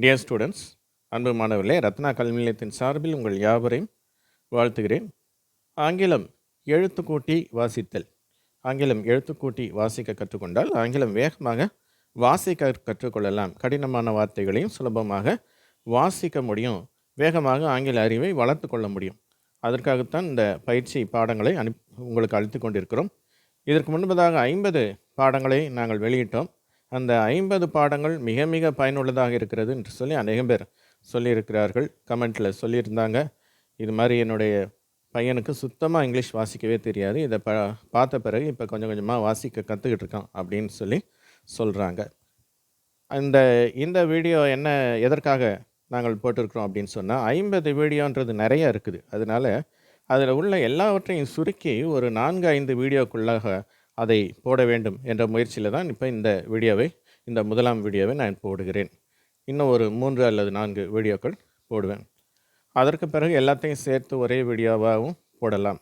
Dear students அன்பு மாணவர்களே ரத்னா கல்வி நிலையத்தின் சார்பில் உங்கள் யாவரையும் வாழ்த்துகிறேன். ஆங்கிலம் எழுத்துக்கூட்டி வாசித்தல். ஆங்கிலம் எழுத்துக்கூட்டி வாசிக்க கற்றுக்கொண்டால் ஆங்கிலம் வேகமாக வாசிக்க கற்றுக்கொள்ளலாம். கடினமான வார்த்தைகளையும் சுலபமாக வாசிக்க முடியும். வேகமாக ஆங்கில அறிவை வளர்த்து கொள்ள முடியும். அதற்காகத்தான் இந்த பயிற்சி பாடங்களை அனுப் உங்களுக்கு அளித்து கொண்டிருக்கிறோம். இதற்கு முன்பதாக ஐம்பது பாடங்களை நாங்கள் வெளியிட்டோம். அந்த ஐம்பது பாடங்கள் மிக மிக பயனுள்ளதாக இருக்கிறது என்று சொல்லி அநேகம் பேர் சொல்லியிருக்கிறார்கள். கமெண்ட்டில் சொல்லியிருந்தாங்க. இது மாதிரி என்னுடைய பையனுக்கு சுத்தமாக இங்கிலீஷ் வாசிக்கவே தெரியாது. இதை ப பார்த்த பிறகு இப்போ கொஞ்சம் கொஞ்சமாக வாசிக்க கற்றுக்கிட்டு இருக்கான் அப்படின்னு சொல்லி சொல்கிறாங்க இந்த இந்த வீடியோ என்ன எதற்காக நாங்கள் போட்டிருக்கிறோம் அப்படின்னு சொன்னால் ஐம்பது வீடியோன்றது நிறைய இருக்குது. அதனால் அதில் உள்ள எல்லாவற்றையும் சுருக்கி ஒரு நான்கு ஐந்து வீடியோக்குள்ளாக அதை போட வேண்டும் என்ற முயற்சியில் தான் இப்போ இந்த வீடியோவை இந்த முதலாம் வீடியோவை நான் போடுகிறேன். இன்னும் ஒரு மூன்று அல்லது நான்கு வீடியோக்கள் போடுவேன். அதற்கு பிறகு எல்லாத்தையும் சேர்த்து ஒரே வீடியோவாகவும் போடலாம்.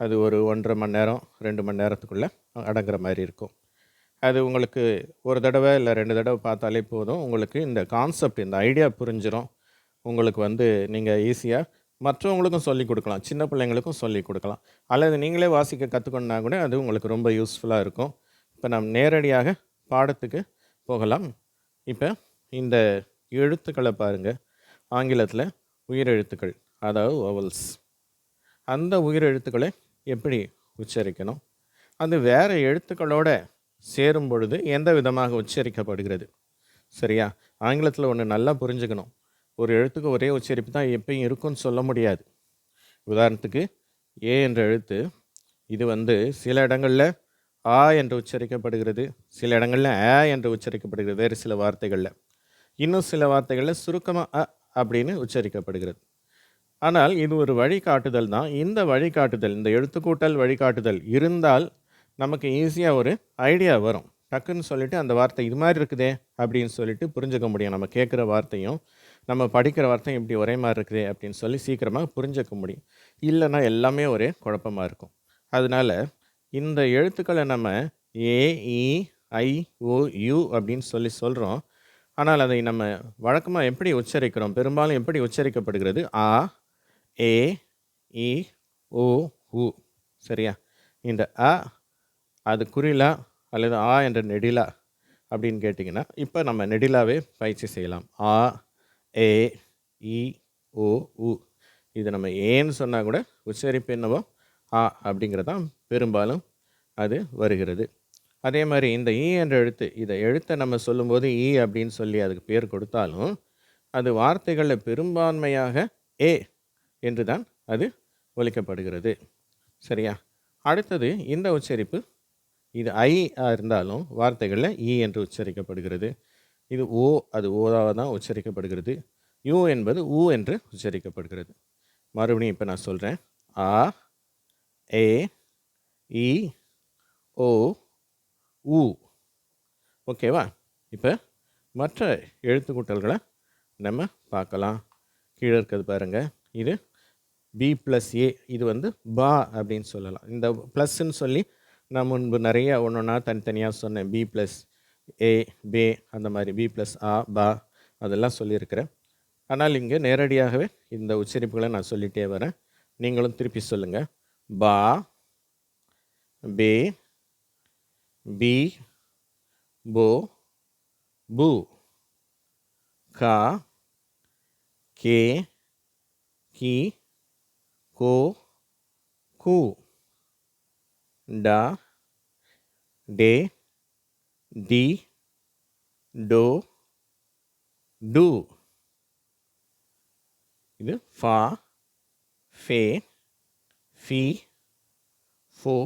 அது ஒரு ஒன்றரை மணி நேரம் ரெண்டு மணி நேரத்துக்குள்ளே அடங்குற மாதிரி இருக்கும். அது உங்களுக்கு ஒரு தடவை இல்லை ரெண்டு தடவை பார்த்தாலே போதும். உங்களுக்கு இந்த கான்செப்ட் இந்த ஐடியா புரிஞ்சிடும் உங்களுக்கு வந்து நீங்கள் ஈஸியாக மற்றவங்களுக்கும் சொல்லிக் கொடுக்கலாம். சின்ன பிள்ளைங்களுக்கும் சொல்லிக் கொடுக்கலாம். அல்லது நீங்களே வாசிக்க கற்றுக்கணுன்னா கூட அது உங்களுக்கு ரொம்ப யூஸ்ஃபுல்லாக இருக்கும். இப்போ நாம் நேரடியாக பாடத்துக்கு போகலாம். இப்போ இந்த எழுத்துக்களை பாருங்கள் ஆங்கிலத்தில் உயிரெழுத்துக்கள் அதாவது ஓவல்ஸ் அந்த உயிரெழுத்துக்களை எப்படி உச்சரிக்கணும்? அது வேறு எழுத்துக்களோட சேரும் பொழுது எந்த விதமாக உச்சரிக்கப்படுகிறது? சரியா? ஆங்கிலத்தில் ஒன்று நல்லா புரிஞ்சுக்கணும். ஒரு எழுத்துக்கு ஒரே உச்சரிப்பு தான் எப்பயும் இருக்கும்னு சொல்ல முடியாது. உதாரணத்துக்கு ஏ என்ற எழுத்து இது வந்து சில இடங்களில் ஆ என்று உச்சரிக்கப்படுகிறது சில இடங்களில் ஆ என்று உச்சரிக்கப்படுகிறது வேறு சில வார்த்தைகளில். இன்னும் சில வார்த்தைகளில் சுருக்கமாக அ அப்படின்னு உச்சரிக்கப்படுகிறது. ஆனால் இது ஒரு வழிகாட்டுதல் தான். இந்த வழிகாட்டுதல் இந்த எழுத்துக்கூட்டல் வழிகாட்டுதல் இருந்தால் நமக்கு ஈஸியாக ஒரு ஐடியா வரும். டக்குன்னு சொல்லிட்டு அந்த வார்த்தை இது மாதிரி இருக்குதே அப்படின்னு சொல்லிட்டு புரிஞ்சுக்க முடியும். நம்ம கேட்குற வார்த்தையும் நம்ம படிக்கிற வார்த்தை இப்படி ஒரே மாதிரி இருக்குது அப்படின்னு சொல்லி சீக்கிரமாக புரிஞ்சுக்க முடியும். இல்லைன்னா எல்லாமே ஒரே குழப்பமாக இருக்கும். அதனால் இந்த எழுத்துக்களை நம்ம ஏ இ ஐ ஓ யூ அப்படின்னு சொல்லி சொல்கிறோம் ஆனால் அதை நம்ம வழக்கமாக எப்படி உச்சரிக்கிறோம்? பெரும்பாலும் எப்படி உச்சரிக்கப்படுகிறது? ஆ ஏ இ ஓ உ. சரியா? இந்த அ அது குறிலா அல்லது ஆ என்ற நெடிலா அப்படின்னு கேட்டிங்கன்னா இப்போ நம்ம நெடிலாவே பயிற்சி செய்யலாம். ஆ ஏ இ ஓ உ. இது நம்ம ஏன்னு சொன்னால் கூட உச்சரிப்பு என்னவோ ஆ அப்படிங்கிறதான் பெரும்பாலும் அது வருகிறது. அதே மாதிரி இந்த ஈ என்ற எழுத்து இதை எழுத்தை நம்ம சொல்லும்போது ஈ அப்படின்னு சொல்லி அதுக்கு பேர் கொடுத்தாலும் அது வார்த்தைகளில் பெரும்பான்மையாக ஏ என்று தான் அது ஒழிக்கப்படுகிறது சரியா? அடுத்தது இந்த உச்சரிப்பு இது ஐ இருந்தாலும் வார்த்தைகளில் ஈ என்று உச்சரிக்கப்படுகிறது. இது ஓ அது ஓதாக தான் உச்சரிக்கப்படுகிறது. யூ என்பது ஊ என்று உச்சரிக்கப்படுகிறது. மறுபடியும் இப்போ நான் சொல்கிறேன் ஆ ஏ இ ஓ ஊ. ஓகேவா இப்போ மற்ற எழுத்துக்கூட்டல்களை நம்ம பார்க்கலாம். கீழே இருக்கிறது பாருங்கள் இது பி ப்ளஸ் ஏ இது வந்து பா அப்படின்னு சொல்லலாம். இந்த ப்ளஸ்ன்னு சொல்லி நான் முன்பு நிறைய ஒன்று ஒன்றா தனித்தனியாக சொன்னேன். பி ப்ளஸ் ஏ பே அந்த மாதிரி பி ப்ளஸ் ஆ பா அதெல்லாம் சொல்லியிருக்கிறேன். ஆனால் இங்கே நேரடியாகவே இந்த உச்சரிப்புகளை நான் சொல்லிகிட்டே வரேன். நீங்களும் திருப்பி சொல்லுங்கள் பா பே பி போ பு கா கே கி கோ கு டா டே டி டோ டு. இது ஃபா ஃபே ஃபி ஃபோ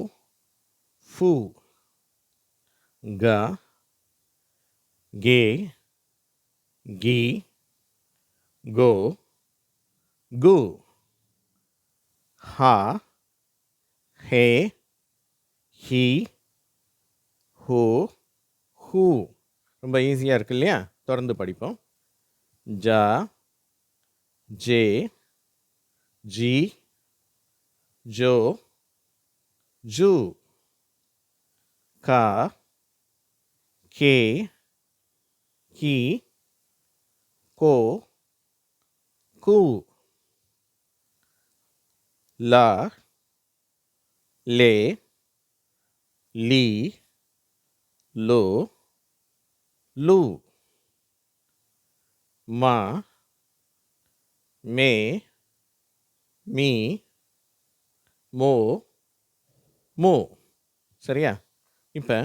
ஃபு. க கே கி கோ கு. ஹா ஹே ஹி ஹோ. ஹூ ரொம்ப ஈஸியாக இருக்கு இல்லையா? தொடர்ந்து படிப்போம். ஜா ஜே ஜி ஜோ ஜூ கா கே கி கோ கு லா லே லீ லோ லு மா மே மீ மோ மோ. சரியா? இப்போ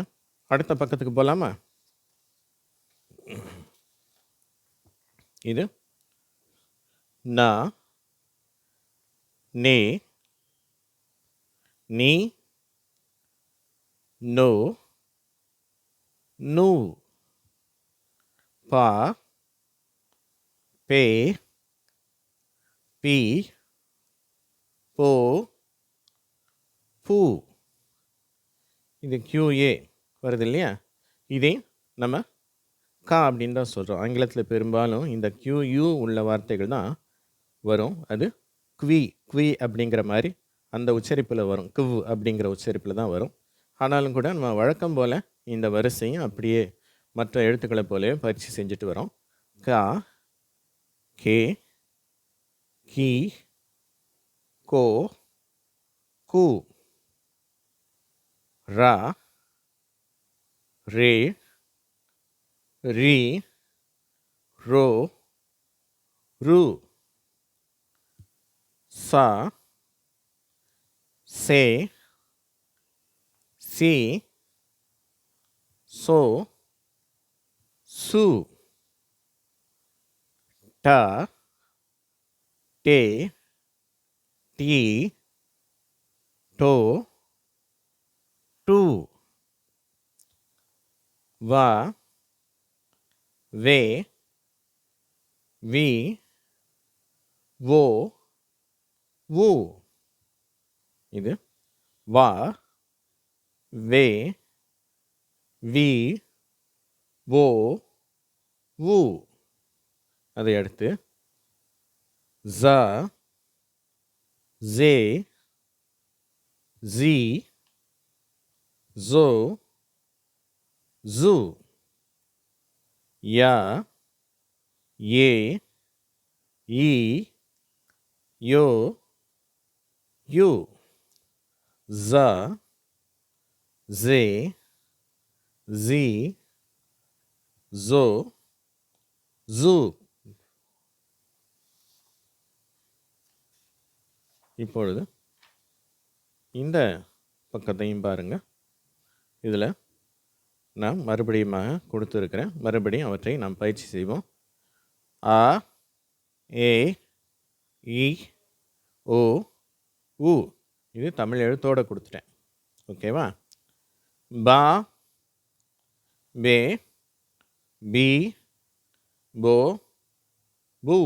அடுத்த பக்கத்துக்கு போகலாமா இது ந நே நீ நோ நூ. பா பே பி போ பூ. இது கியூஏ வருது இல்லையா? இதே நம்ம கா அப்படின்னு தான் சொல்கிறோம் ஆங்கிலத்தில் பெரும்பாலும் இந்த கியூயூ உள்ள வார்த்தைகள் தான் வரும். அது குவி குவி அப்படிங்கிற மாதிரி அந்த உச்சரிப்பில் வரும். குவ் அப்படிங்கிற உச்சரிப்பில் தான் வரும். ஆனாலும் கூட நம்ம வழக்கம் போல் இந்த வரிசையும் அப்படியே மற்ற எழுத்துக்களை போலவே பயிற்சி செஞ்சுட்டு வரோம். க கே கி கோ கு ரா ரே ரி ரோ ரு சா சே சி சோ சு. ட. டே. டி. டோ. டூ. வ. வே. வி. ஓ. வு இது. வ. வே. வி. ஓ. உ அதை அடுத்து ஜ ஜே ஜி ஜோ ஜூ. யா ஏ ஈ யோ யு. ஜ ஜே ஜி ஜோ. ஜூ இப்பொழுது இந்த பக்கத்தையும் பாருங்க. இதில் நான் மறுபடியுமாக கொடுத்துருக்கிறேன். மறுபடியும் அவற்றை நாம் பயிற்சி செய்வோம். ஆ ஏ இ ஓ உ. இது தமிழ் எழுத்தோடு கொடுத்துட்டேன். ஓகேவா பா பே பி போ பு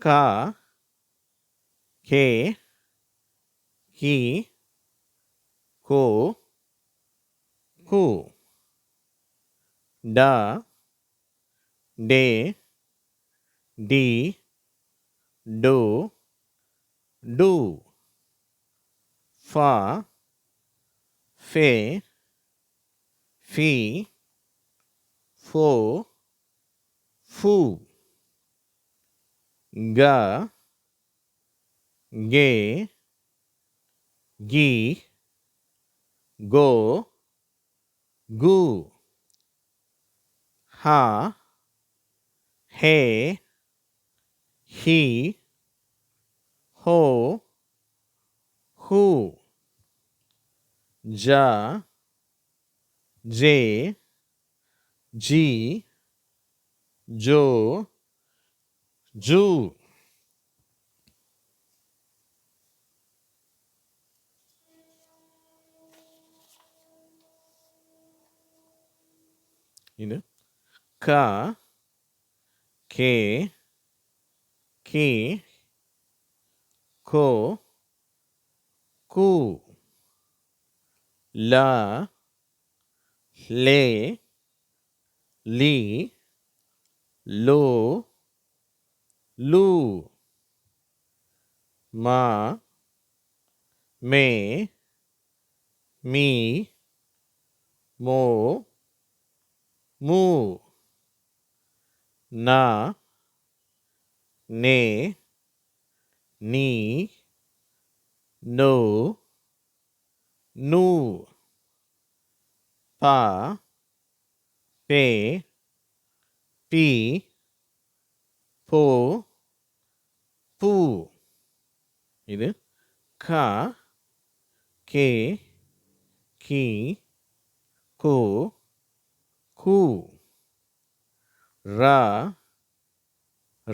கா கே கி கோ கு டா டே டி டோ டு ஃபா ஃபே ஃபி ஃபோ फू ग गे गी गो गु हा हे ही हो हु जा जे जी जो जू இது க கே கி கோ கு. ல லே லி. lo, lu, ma, me, mi, mo, mu, na, ne, ni, no, nu, pa, pe, பி போ பூ. இது க கே கி கோ கூ. ர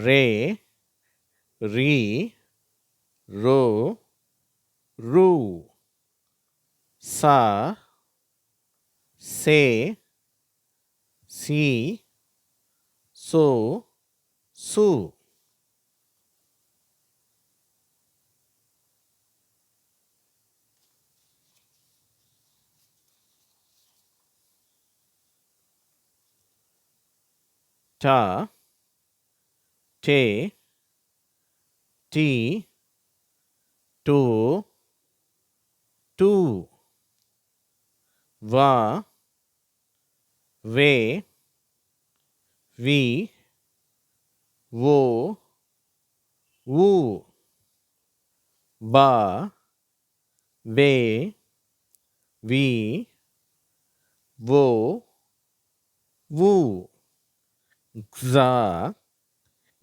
ரே ரீ ரோ ரூ. ச சே சி. So, so. Ta, te, ti, to, tu, va, ve, வி ஓ ஊ பா வே வி ஓ வு க்ஸா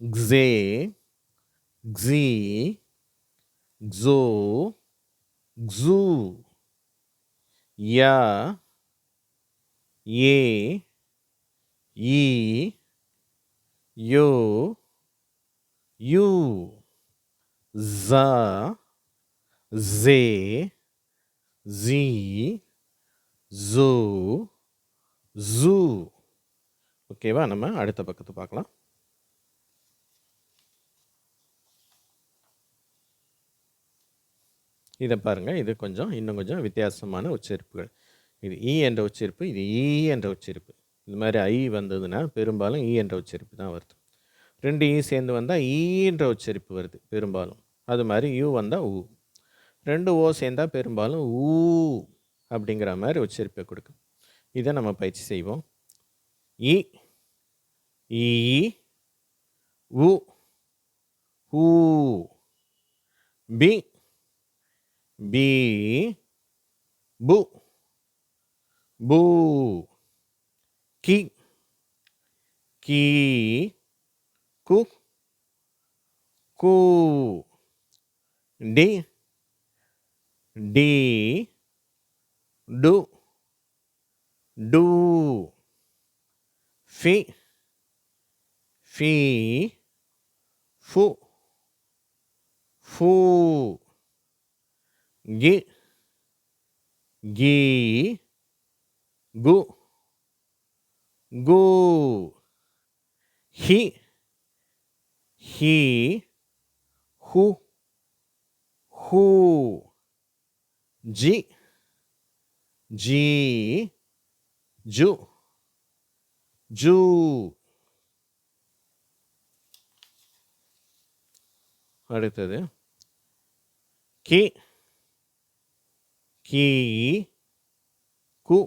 க்ஸே க்ஸி க்ஸோ க்ஸூ யா ஏ ஈ யோ யூ ஜா ஜே ஜி ஜூ ஜூ ஓகேவா? நம்ம அடுத்த பக்கத்தை பார்க்கலாம். இதை பாருங்கள் இது கொஞ்சம் இன்னும் கொஞ்சம் வித்தியாசமான உச்சரிப்புகள். இது ஈ என்ற உச்சரிப்பு இது ஈ என்ற உச்சரிப்பு. இது மாதிரி ஐ வந்ததுன்னா பெரும்பாலும் ஈ என்ற உச்சரிப்பு தான் வருது. ரெண்டு ஈ சேர்ந்து வந்தால் ஈன்ற உச்சரிப்பு வருது பெரும்பாலும். அது மாதிரி யூ வந்தால் ஊ ரெண்டு ஓ சேர்ந்தால் பெரும்பாலும் ஊ அப்படிங்கிற மாதிரி உச்சரிப்பை கொடுக்கும். இதை நம்ம பயிற்சி செய்வோம். இ ஈ உ ஊ. பி பி பு பூ. கி கி கு கு டி டி டு டு ஃபி ஃபி ஃபு ஃபூ கி கி கு கு ஹி ஹி ஹு ஹூ ஜி ஜி ஜு ஜூ அடுத்தது கி கி கு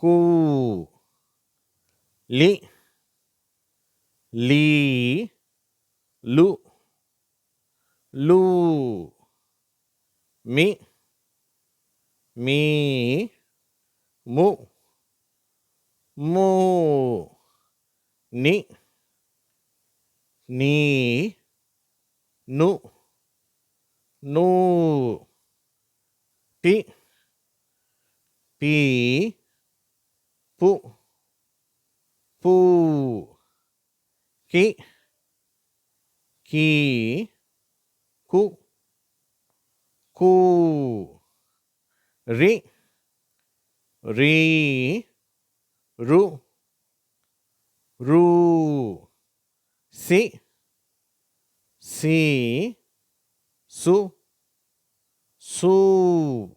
ku. Li. Li. Lu. Lu. Mi. Mi. Mu. Mu. Ni. Ni. Nu. Nu. Pi pi. Pu. Pu. Ki. Ki. Ku. Ku. Ri. Ri. Ru. Ru. Si. Si. Su. Su.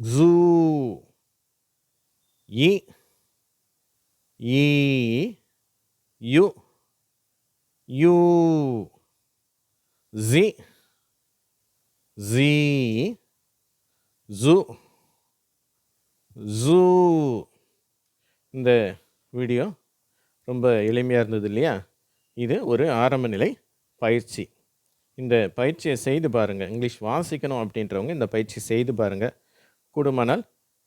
ஜூ இ. இ. Yu. யூ. Zi. Zi. Zu. ஜூ இந்த video ரொம்ப எளிமையாக இருந்தது இல்லையா? இது ஒரு ஆரம்ப நிலை பயிற்சி. இந்த பயிற்சியை செய்து பாருங்கள் இங்கிலீஷ் வாசிக்கணும் அப்படின்றவங்க இந்த பயிற்சி செய்து பாருங்கள் கூடுமானால்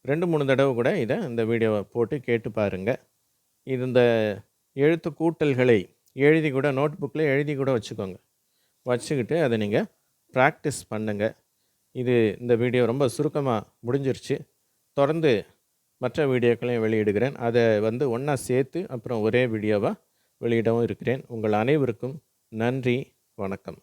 ரெண்டு மூணு தடவை கூட இதை இந்த வீடியோவை போட்டு கேட்டு பாருங்கள் இது இந்த எழுத்து கூட்டல்களை எழுதி கூட நோட் புக்கில் எழுதி கூட வச்சுக்கோங்க. வச்சுக்கிட்டு அதை நீங்கள் ப்ராக்டிஸ் பண்ணுங்கள் இது இந்த வீடியோ ரொம்ப சுருக்கமாக முடிஞ்சிருச்சு. தொடர்ந்து மற்ற வீடியோக்களையும் வெளியிடுகிறேன். அதை வந்து ஒன்றா சேர்த்து அப்புறம் ஒரே வீடியோவாக வெளியிடவும் இருக்கிறேன். உங்கள் அனைவருக்கும் நன்றி வணக்கம்.